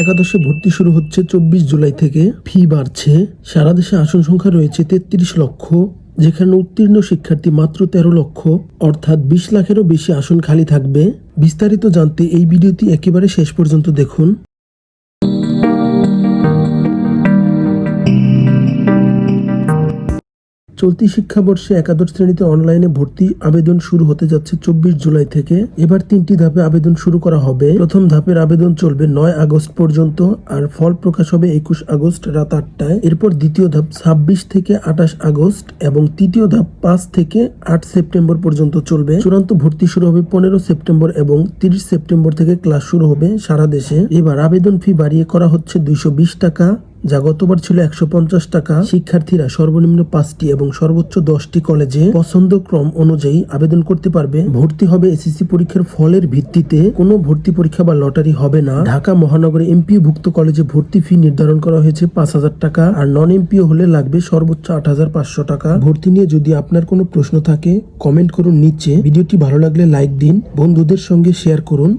একাদশে ভর্তি শুরু হচ্ছে চব্বিশ জুলাই থেকে। ফি বাড়ছে। সারা দেশে আসন সংখ্যা রয়েছে তেত্রিশ লক্ষ, যেখানে উত্তীর্ণ শিক্ষার্থী মাত্র তেরো লক্ষ, অর্থাৎ বিশ লাখেরও বেশি আসন খালি থাকবে। বিস্তারিত জানতে এই ভিডিওটি একেবারে শেষ পর্যন্ত দেখুন। চলতি শিক্ষাবর্ষে একাদশ শ্রেণীতে অনলাইনে ভর্তি আবেদন শুরু হতে যাচ্ছে চব্বিশ জুলাই থেকে। এবার তিনটি ধাপে আবেদন শুরু করা হবে। প্রথম ধাপের আবেদন চলবে নয় আগস্ট পর্যন্ত আর ফল প্রকাশ হবে একুশ আগস্ট রাত আটটায়। এরপর দ্বিতীয় ধাপ ছাব্বিশ থেকে আঠাশ আগস্ট এবং তৃতীয় ধাপ পাঁচ থেকে আট সেপ্টেম্বর পর্যন্ত চলবে। চূড়ান্ত ভর্তি শুরু হবে পনেরো সেপ্টেম্বর এবং তিরিশ সেপ্টেম্বর থেকে ক্লাস শুরু হবে সারা দেশে। এবার আবেদন ফি বাড়িয়ে করা হচ্ছে দুইশো বিশ টাকা। যা গতবার ছিল একশো পঞ্চাশ টাকা। শিক্ষার্থীরা সর্বনিম্ন পাঁচটি এবং সর্বোচ্চ দশটি কলেজে পছন্দ ক্রম অনুযায়ী আবেদন করতে পারবে। ভর্তি হবে এসএসসি পরীক্ষার ফলের ভিত্তিতে। কোনো ভর্তি পরীক্ষা বা লটারি হবে না। ঢাকা মহানগরে এমপিও ভুক্ত কলেজে ভর্তি ফি নির্ধারণ করা হয়েছে পাঁচ হাজার টাকা। আর নন এমপিও হলে লাগবে সর্বোচ্চ আট হাজার পাঁচশো টাকা। ভর্তি নিয়ে যদি আপনার কোনো প্রশ্ন থাকে কমেন্ট করুন নিচে। ভিডিওটি ভালো লাগলে লাইক দিন। বন্ধুদের সঙ্গে শেয়ার করুন।